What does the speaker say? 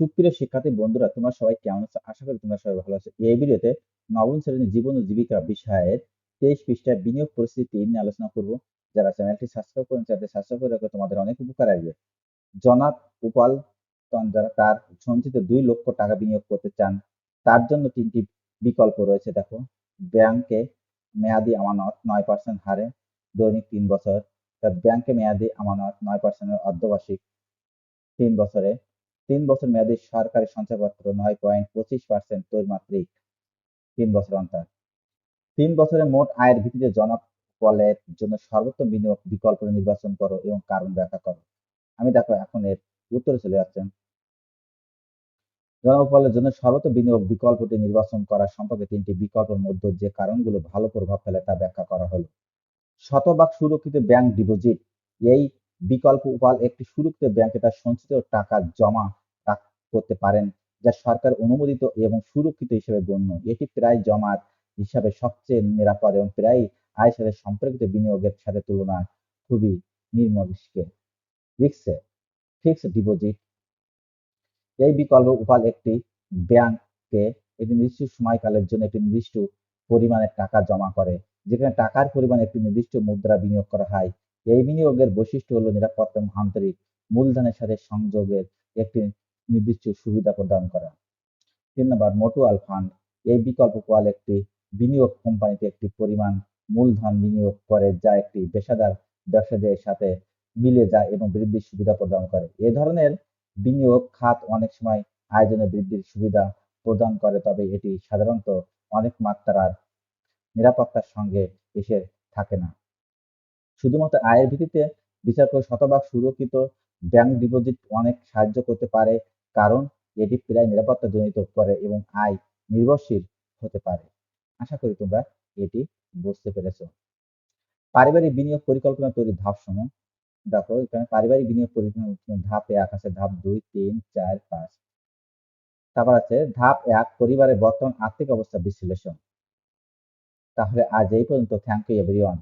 সুপ্রিয় শিক্ষার্থী বন্ধুরা, তোমরা সবাই কেমন আছো? আশা করি তোমরা সবাই ভালো আছো। এই ভিডিওতে নবম শ্রেণির জীবন ও জীবিকা বিষয়ের তেইশ পৃষ্ঠায় বিনিয়োগ পরিস্থিতি নিয়ে আলোচনা করব। যারা চ্যানেলটি সাবস্ক্রাইব করেন, চ্যানেলটি সাবস্ক্রাইব করে রাখো, তোমাদের অনেক উপকার আসবে। জনাব উপাল যারা তার সঞ্চিত দুই লক্ষ টাকা বিনিয়োগ করতে চান, তার জন্য তিনটি বিকল্প রয়েছে। দেখো, ব্যাংকে মেয়াদি আমানত নয় পার্সেন্ট হারে, দৈনিক তিন বছর। ব্যাংকে মেয়াদি আমানত নয় পার্সেন্টের অর্ধবার্ষিক তিন বছরে তিন বছর মেয়াদী সরকারি সঞ্চয়পত্র নয় পয়েন্ট পঁচিশ পার্সেন্ট ত্রৈমাত্রিক তিন বছর অন্তর। তিন বছরের মোট আয়ের ভিত্তিতে জনফলের জন্য সর্বোত্তম বিনিয়োগ বিকল্প নির্বাচন করো এবং কারণ ব্যাখ্যা করো। আমি দেখো এখন এর উত্তরে চলে যাচ্ছেন জনফলের জন্য সর্বোত্তম বিনিয়োগ বিকল্পটি নির্বাচন করা সম্পর্কে তিনটি বিকল্পের মধ্যে যে কারণগুলো ভালো প্রভাব ফেলে তা ব্যাখ্যা করা হলো। শতভাগ সুরক্ষিত ব্যাংক ডিপোজিট, এই বিকল্প উপাল একটি সুরক্ষিত ব্যাংকে তার সঞ্চিত টাকা জমা করতে পারেন, যা সরকার অনুমোদিত এবং সুরক্ষিত হিসেবে গণ্য। এটি প্রায় জমার হিসাবে সবচেয়ে নিরাপদ এবং প্রায় আয়ের সাথে সম্পর্কিত বিনিয়োগের সাথে তুলনা খুবই নির্মল রিক্সে, ফিক্সড ডিপোজিট। এই বিকল্প উপাল একটি ব্যাংকে একটি নির্দিষ্ট সময়কালের জন্য একটি নির্দিষ্ট পরিমাণের টাকা জমা করে, যেখানে টাকার পরিমাণ একটি নির্দিষ্ট মুদ্রা বিনিয়োগ করা হয়। এই বিনিয়োগের বৈশিষ্ট্য হলো নিরাপত্তা এবং আন্তরিক মূলধনের সাথে সংযোগের একটি নির্দিষ্ট সুবিধা প্রদান করা। তিন নম্বর মোটুয়াল ফান্ড। এই বিকল্প কোয়াল একটি বিনিয়োগ কোম্পানিতে একটি পরিমাণ মূলধন বিনিয়োগ করে যা একটি পেশাদার ব্যবসায়ীদের সাথে মিলে যায় এবং বৃদ্ধির সুবিধা প্রদান করে। এ ধরনের বিনিয়োগ খাত অনেক সময় আয়োজনে বৃদ্ধির সুবিধা প্রদান করে, তবে এটি সাধারণত অনেক মাত্রার নিরাপত্তার সঙ্গে এসে থাকে না। শুধুমাত্র আয়ের ভিত্তিতে বিচার করে শতভাগ সুরক্ষিত ব্যাংক ডিপোজিট অনেক সাহায্য করতে পারে কারণ এটি প্রায় নিরাপত্তা জনিত করে এবং আয় নির্ভরশীল হতে পারে। আশা করি তোমরা এটি বুঝতে পেরেছ। পারিবারিক বিনিয়োগ পরিকল্পনা তৈরির ধাপ সমূহ দেখো, এখানে পারিবারিক বিনিয়োগ পরিকল্পনা ধাপ এক আছে, ধাপ দুই, তিন, চার, পাঁচ। তারপর আছে ধাপ এক, পরিবারের বর্তমান আর্থিক অবস্থা বিশ্লেষণ। তাহলে আজ এই পর্যন্ত। Thank you everyone